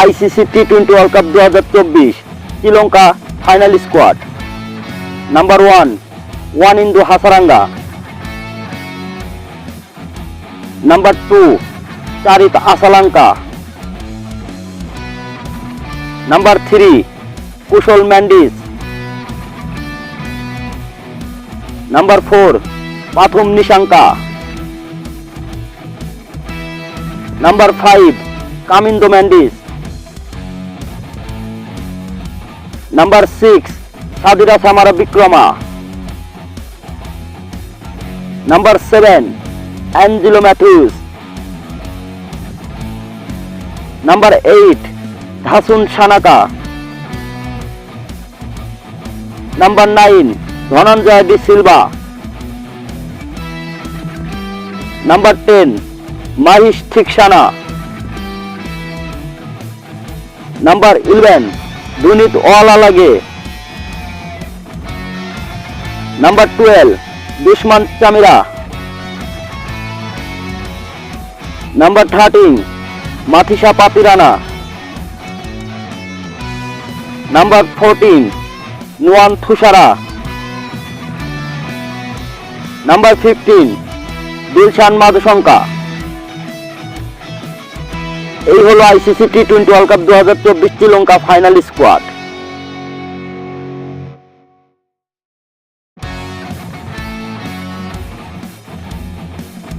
ICC T twenty World Cup দু হাজার চব্বিশ Sri Lanka final squad number one Wanindu Hasaranga number two Charith Asalanka number three Kusal Mendis number four Pathum Nissanka number five Kamindu Mendis number six Sadeera Samarawickrama number seven Angelo Mathews number eight Dasun Shanaka number nine Dhananjaya de Silva number ten Maheesh Theekshana number eleven Dunith Wellalage number twelve Dushmantha Chameera number thirteen Matheesha Pathirana number fourteen Nuwan থুসারা number fifteen Dilshan Madushanka এই হলো ICC T twenty World Cup দু হাজার চব্বিশ Sri Lanka final squad